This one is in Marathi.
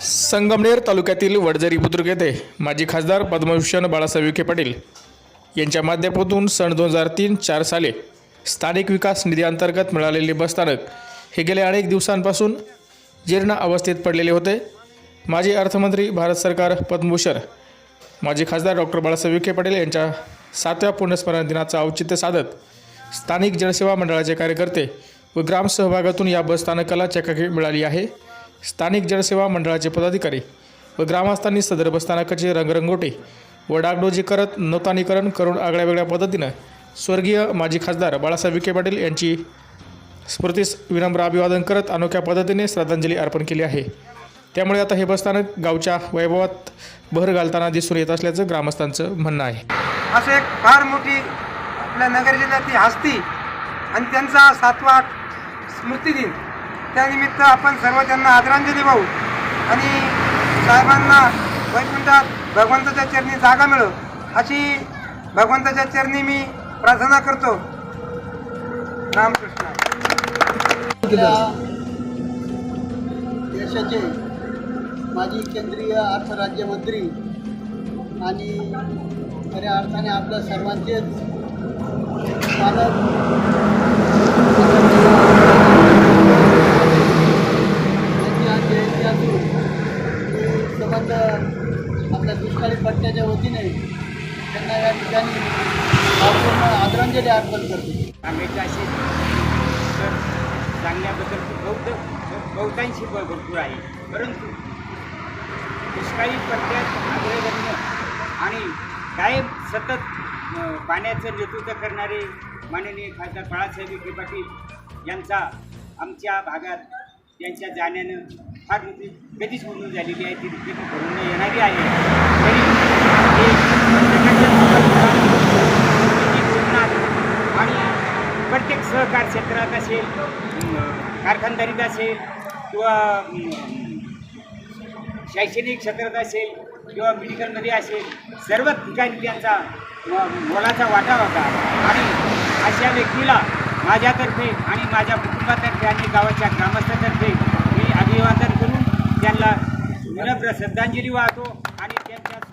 संगमनेर तालुक्यातील वडझरी बुद्रुक येथे माजी खासदार पद्मभूषण बाळासाहेब विखे पाटील यांच्या माध्यमातून सन दोन हजार तीन चार साली स्थानिक विकास निधीअंतर्गत मिळालेले बसस्थानक हे गेल्या अनेक दिवसांपासून जीर्ण अवस्थेत पडलेले होते. माजी अर्थमंत्री भारत सरकार पद्मभूषण माजी खासदार डॉक्टर बाळासाहेब विखे पाटील यांच्या सातव्या पुण्यस्मरण दिनाचं औचित्य साधत स्थानिक जनसेवा मंडळाचे कार्यकर्ते व ग्रामसहभागातून या बसस्थानकाला चकाकी मिळाली आहे. स्थानिक जनसेवा मंडळाचे पदाधिकारी व ग्रामस्थांनी सदर बसस्थानकाचे रंगरंगोटे व डागडोजी करत नूतनीकरण करून आगळ्या वेगळ्या पद्धतीनं स्वर्गीय माजी खासदार बाळासाहेब विखे पाटील यांची स्मृतीस विनम्र अभिवादन करत अनोख्या पद्धतीने श्रद्धांजली अर्पण केली आहे. त्यामुळे आता हे बसस्थानक गावच्या वैभवात भर घालताना दिसून येत असल्याचं ग्रामस्थांचं म्हणणं आहे. असं एक फार मोठी आपल्या नगर जिल्ह्यातली हस्ती आणि त्यांचा सातवा स्मृतिदिन. त्यानिमित्त आपण सर्व त्यांना आदरांजली वाहू. आणि साहेबांना वैकुंठात भगवंताच्या चरणी जागा मिळो. अशी भगवंताच्या चरणी मी प्रार्थना करतो. रामकृष्ण. देशाचे माजी केंद्रीय अर्थराज्यमंत्री आणि खऱ्या अर्थाने आपल्या सर्वांचेच पालक आपल्या दुष्काळी पट्ट्याच्या वतीने त्यांना या ठिकाणी आदरांजली अर्पण करतो. सांगायचं असेल तर सांगण्याबद्दल बौद्ध बहुतांशी भरपूर आहे. परंतु दुष्काळी पट्ट्यात अग्रगण्य आणि कायम सतत पाण्याचं नेतृत्व करणारे माननीय खासदार बाळासाहेब विखे पाटील यांचा आमच्या भागात त्यांच्या जाण्यानं फार मोठी कधीच म्हणून झालेली आहे ती कधी भरून येणारी आहे. तरी आणि प्रत्येक सहकार क्षेत्रात असेल कारखानदारीत असेल किंवा शैक्षणिक क्षेत्रात असेल किंवा मेडिकलमध्ये असेल सर्व ठिकाणी त्यांचा मोलाचा वाटा होता. आणि अशा व्यक्तीला माझ्यातर्फे आणि माझ्या कुटुंबातर्फे आणि गावाच्या ग्रामस्थातर्फे मी अभिवादन त्यांना विनम्र श्रद्धांजली वाहतो आणि त्यांच्या